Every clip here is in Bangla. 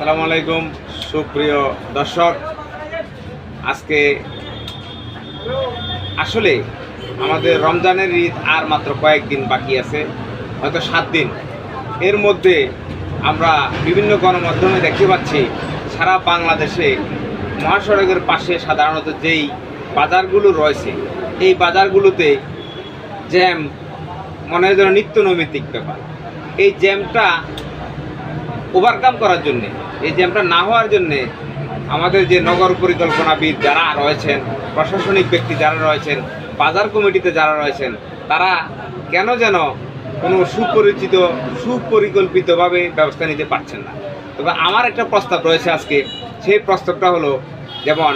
সালামু আলাইকুম, সুপ্রিয় দর্শক। আজকে আসলে আমাদের রমজানের ঈদ আর মাত্র কয়েকদিন বাকি আছে, হয়তো সাত দিন। এর মধ্যে আমরা বিভিন্ন গণমাধ্যমে দেখতে পাচ্ছি, সারা বাংলাদেশে মহাসড়কের পাশে সাধারণত যেই বাজারগুলো রয়েছে, এই বাজারগুলোতে জ্যাম, মনে হয় যেন নিত্য নৈমিত্তিক ব্যাপার। এই জ্যামটা ওভারকাম করার জন্য। এই জ্যামটা না হওয়ার জন্য আমাদের যে নগর পরিকল্পনাবিদ যারা রয়েছেন, প্রশাসনিক ব্যক্তি যারা রয়েছেন, বাজার কমিটিতে যারা রয়েছেন, তারা কেন যেন কোনো সুপরিচিত, সুপরিকল্পিতভাবে ব্যবস্থা নিতে পারছেন না। তবে আমার একটা প্রস্তাব রয়েছে আজকে। সেই প্রস্তাবটা হলো, যেমন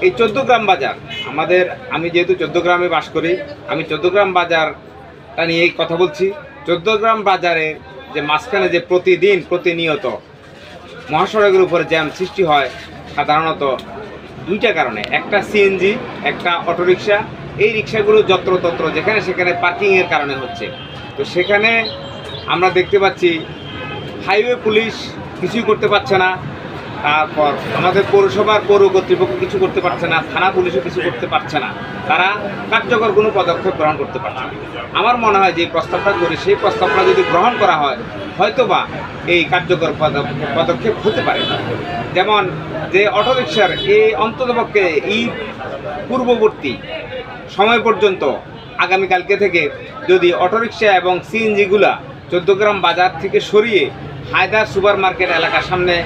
এই চোদ্দগ্রাম বাজার, আমাদের, আমি যেহেতু চোদ্দগ্রামে বাস করি, আমি চোদ্দগ্রাম বাজারটা নিয়েই কথা বলছি। চোদ্দগ্রাম বাজারে যে মাঝখানে যে প্রতিদিন প্রতিনিয়ত মহাসড়কের উপরে জ্যাম সৃষ্টি হয়, সাধারণত দুইটা কারণে। একটা সিএনজি একটা অটোরিকশা। এই রিক্সাগুলো যত্রতত্র যেখানে সেখানে পার্কিংয়ের কারণে হচ্ছে। তো সেখানে আমরা দেখতে পাচ্ছি, হাইওয়ে পুলিশ কিছুই করতে পারছে না। তারপর আমাদের পৌরসভার পৌর কর্তৃপক্ষ কিছু করতে পারছে না, থানা পুলিশও কিছু করতে পারছে না। তারা কার্যকর কোনো পদক্ষেপ গ্রহণ করতে পারছে না। আমার মনে হয় যে প্রস্তাবটা করে, সেই প্রস্তাবটা যদি গ্রহণ করা হয়, হয়তোবা এই কার্যকর পদ- পদক্ষেপ হতে পারে। যেমন যে অটোরিকশার এই অন্ততপক্ষে ঈদ পূর্ববর্তী সময় পর্যন্ত, আগামীকালকে থেকে যদি অটোরিকশা এবং সিএনজিগুলা চোদ্দগ্রাম বাজার থেকে সরিয়ে হায়দার সুপার মার্কেট এলাকার সামনে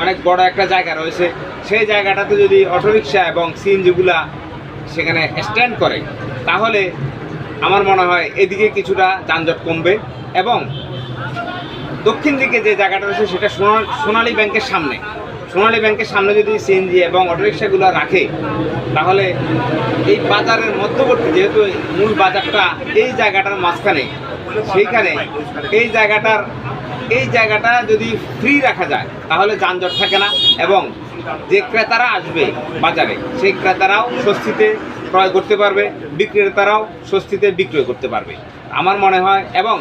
অনেক বড় একটা জায়গা রয়েছে। সেই জায়গাটাতে যদি অটোরিকশা এবং সিএনজিগুলা সেখানে স্ট্যান্ড করে, তাহলে আমার মনে হয় এদিকে কিছুটা যানজট কমবে এবং দক্ষিণ দিকে যে জায়গাটা রয়েছে সেটা সোনা- সোনালী ব্যাংকের সামনে। সোনালী ব্যাংকের সামনে যদি সিএনজি এবং অটোরিকশাগুলো রাখে, তাহলে এই বাজারের মধ্যবর্তী যেহেতু মূল বাজারটা এই জায়গাটার মাঝখানে, সেইখানে এই জায়গাটার এই জায়গাটা যদি ফ্রি রাখা যায়, তাহলে যানজট থাকে না এবং যে ক্রেতারা আসবে বাজারে, সেই ক্রেতারাও স্বস্তিতে ক্রয় করতে পারবে, বিক্রেতারাও স্বস্তিতে বিক্রয় করতে পারবে। আমার মনে হয় এবং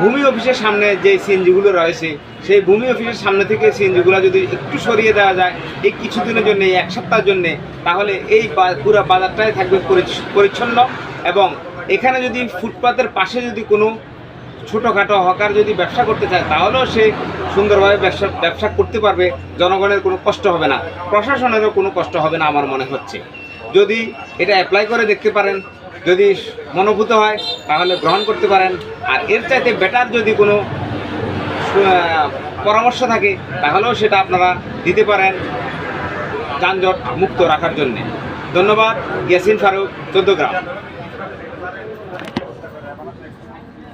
ভূমি অফিসের সামনে যে সিএনজিগুলো রয়েছে, সেই ভূমি অফিসের সামনে থেকে সিএনজিগুলো যদি একটু সরিয়ে দেওয়া যায়, এই কিছুদিনের জন্য এই এক সপ্তাহের জন্যে, তাহলে এই পুরো বাজারটাই থাকবে পরিচ্ছন্ন এবং এখানে যদি ফুটপাতের পাশে যদি কোনো ছোটোখাটো হকার যদি ব্যবসা করতে চায়, তাহলেও সে সুন্দরভাবে ব্যবসা ব্যবসা করতে পারবে। জনগণের কোনো কষ্ট হবে না। প্রশাসনেরও কোনো কষ্ট হবে না আমার মনে হচ্ছে। যদি এটা অ্যাপ্লাই করে দেখতে পারেন, যদি মনোভূত হয়, তাহলে গ্রহণ করতে পারেন। আর এর চাইতে বেটার যদি কোনো পরামর্শ থাকে, তাহলেও সেটা আপনারা দিতে পারেন যানজট মুক্ত রাখার জন্যে। ধন্যবাদ, ইয়াসিন ফারুক, চোদ্দগ্রাম।